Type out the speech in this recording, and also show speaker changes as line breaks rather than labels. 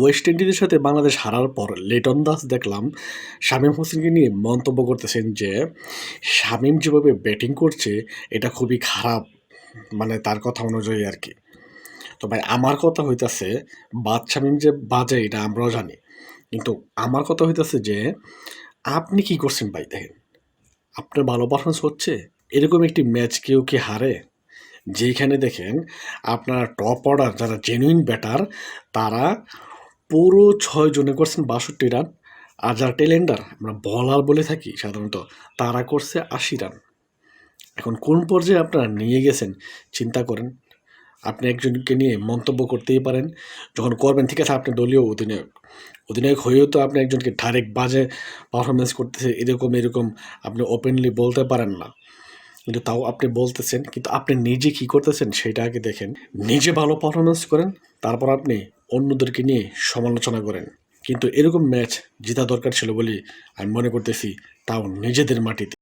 West ইন্ডিজের সাথে বাংলাদেশ হারার পর লেটন দাস দেখলাম। শামীম হোসেনকে নিয়ে মন্তব্য করতেছেন যে, শামীম যেভাবে ব্যাটিং করছে, এটা খুবই খারাপ মানে তার কথা অনুযায়ী আর কি তো ভাই, আমার কথা হইতাছে, বাদ শামীম যে বাজে, এটা আমরাও জানি। কিন্তু আমার কথা হইতাছে যে, আপনি কি করছেন ভাই দেখেন? আপনার ভালো পারফরমেন্স হচ্ছে, এরকম একটি ম্যাচ কেউ কি হারে? যেখানে দেখেন, আপনার টপ অর্ডার যারা জেনুইন ব্যাটার তারা পুরো ছয় জনে করছেন বাষট্টি রান। আর যারা টেলেন্ডার আমরা বলার বলে থাকি সাধারণত, তারা করছে আশি রান। এখন কোন পর্যায়ে আপনারা নিয়ে গেছেন, চিন্তা করেন। আপনি একজনকে নিয়ে মন্তব্য করতেই পারেন। যখন করবেন, ঠিক আছে, আপনি দলীয় অধিনায়ক। অধিনায়ক হয়েও তো আপনি একজনকে ডাইরেক্ট বাজে পারফরমেন্স করতেছে, এরকম এরকম আপনি ওপেনলি বলতে পারেন না। কিন্তু তাও আপনি বলতেছেন, কিন্তু আপনি নিজে কি করতেছেন, সেটা আগে দেখেন। নিজে ভালো পারফরমেন্স করেন, তারপর আপনি অন্যদেরকে নিয়ে সমালোচনা করেন। কিন্তু এরকম ম্যাচ জেতা দরকার ছিল বলে আমি মনে করতেছি তাও নিজেদের মাটিতে।